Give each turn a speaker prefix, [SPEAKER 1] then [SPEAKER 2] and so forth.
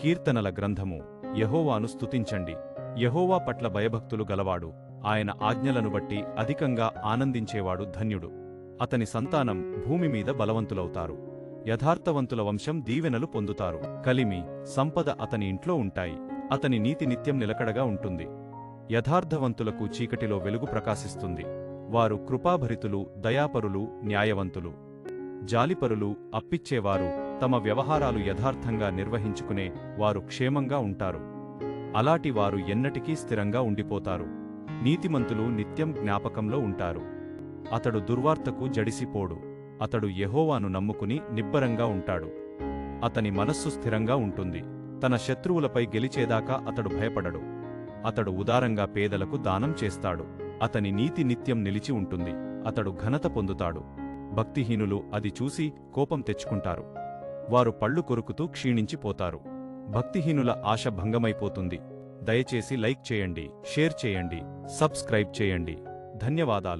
[SPEAKER 1] కీర్తనల గ్రంథము. యహోవాను స్తుతించండి. యహోవా పట్ల భయభక్తులు గలవాడు. ఆయన ఆజ్ఞలను బట్టి అధికంగా ఆనందించేవాడు ధన్యుడు. అతని సంతానం భూమి మీద బలవంతులవుతారు. యథార్థవంతుల వంశం దీవెనలు పొందుతారు. కలిమి సంపద అతని ఇంట్లో ఉంటాయి. అతని నీతి నిత్యం నిలకడగా ఉంటుంది. యథార్థవంతులకు చీకటిలో వెలుగు ప్రకాశిస్తుంది. వారు కృపాభరితులు దయాపరులు న్యాయవంతులు. జాలిపరులు అప్పిచ్చేవారు తమ వ్యవహారాలు యథార్థంగా నిర్వహించుకునే వారు క్షేమంగా ఉంటారు. అలాటి వారు ఎన్నటికీ స్థిరంగా ఉండిపోతారు. నీతిమంతులు నిత్యం జ్ఞాపకంలో ఉంటారు. అతడు దుర్వార్తకు జడిసిపోడు. అతడు యహోవాను నమ్ముకుని నిబ్బరంగా ఉంటాడు. అతని మనస్సు స్థిరంగా ఉంటుంది. తన శత్రువులపై గెలిచేదాకా అతడు భయపడడు. అతడు ఉదారంగా పేదలకు దానం చేస్తాడు. అతని నీతి నిత్యం నిలిచి ఉంటుంది. అతడు ఘనత పొందుతాడు. భక్తిహీనులు అది చూసి కోపం తెచ్చుకుంటారు. వారు పళ్ళు కొరుకుతూ క్షీణించిపోతారు. భక్తిహీనుల ఆశ భంగమైపోతుంది. దయచేసి లైక్ చేయండి షేర్ చేయండి సబ్స్క్రైబ్ చేయండి. ధన్యవాదాలు.